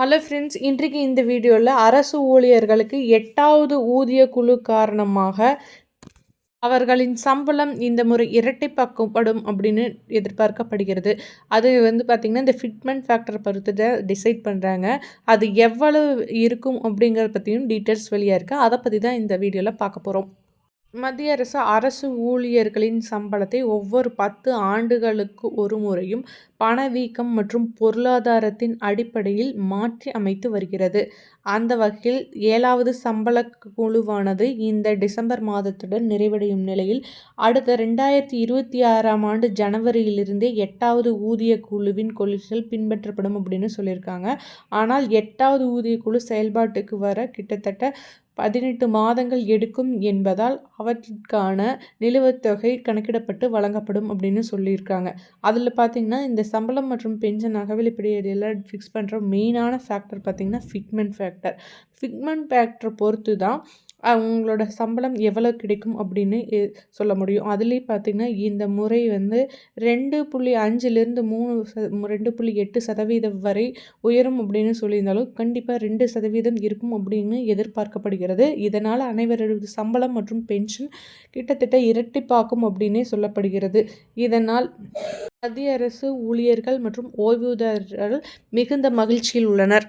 Hello friends இன்றைக்கு இந்த வீடியோவில் அரசு ஊழியர்களுக்கு எட்டாவது ஊதிய குழு காரணமாக அவர்களின் சம்பளம் இந்த முறை இரட்டைப்பாக்கப்படும் அப்படின்னு எதிர்பார்க்கப்படுகிறது. அது வந்து பார்த்திங்கன்னா இந்த ஃபிட்மெண்ட் ஃபேக்டர் பொறுத்து டிசைட் பண்ணுறாங்க அது எவ்வளவு இருக்கும் அப்படிங்கிறத பற்றியும் டீட்டெயில்ஸ் வெளியாக இருக்குது அதை பற்றி தான் இந்த வீடியோவில் பார்க்க போகிறோம் மத்திய அரசு அரசு ஊழியர்களின் சம்பளத்தை ஒவ்வொரு பத்து ஆண்டுகளுக்கு ஒரு முறையும் பணவீக்கம் மற்றும் பொருளாதாரத்தின் அடிப்படையில் மாற்றி அமைத்து வருகிறது. அந்த வகையில் ஏழாவது சம்பள குழுவானது இந்த டிசம்பர் மாதத்துடன் நிறைவடையும் நிலையில் அடுத்த ரெண்டாயிரத்தி இருபத்தி ஆறாம் ஆண்டு ஜனவரியிலிருந்தே எட்டாவது ஊதிய குழுவின் கொள்கைகள் பின்பற்றப்படும் அப்படின்னு சொல்லியிருக்காங்க. ஆனால் எட்டாவது ஊதிய குழு செயல்பாட்டுக்கு வர கிட்டத்தட்ட பதினெட்டு மாதங்கள் எடுக்கும் என்பதால் அவற்றிற்கான நிலுவத்தொகை கணக்கிடப்பட்டு வழங்கப்படும் அப்படின்னு சொல்லியிருக்காங்க. அதில் பார்த்திங்கன்னா இந்த சம்பளம் மற்றும் பென்ஷன் அகவிலைப்படி எல்லாம் ஃபிக்ஸ் பண்ணுற மெயினான ஃபேக்டர் பார்த்திங்கன்னா ஃபிட்மெண்ட் ஃபேக்டர் ஃபிட்மெண்ட் ஃபேக்டரை பொறுத்து தான் அவங்களோட சம்பளம் எவ்வளோ கிடைக்கும் அப்படின்னு சொல்ல முடியும். அதுலேயும் பார்த்திங்கன்னா இந்த முறை வந்து ரெண்டு புள்ளி அஞ்சுலேருந்து மூணு ச ரெண்டு புள்ளி எட்டு சதவீதம் வரை உயரும் அப்படின்னு சொல்லியிருந்தாலும் கண்டிப்பாக ரெண்டு சதவீதம் இருக்கும் அப்படின்னு எதிர்பார்க்கப்படுகிறது. இதனால் அனைவரது சம்பளம் மற்றும் பென்ஷன் கிட்டத்தட்ட இரட்டிப்பாக்கும் அப்படின்னே சொல்லப்படுகிறது. இதனால் மத்திய அரசு ஊழியர்கள் மற்றும் ஓய்வூதியர்கள் மிகுந்த மகிழ்ச்சியில் உள்ளனர்.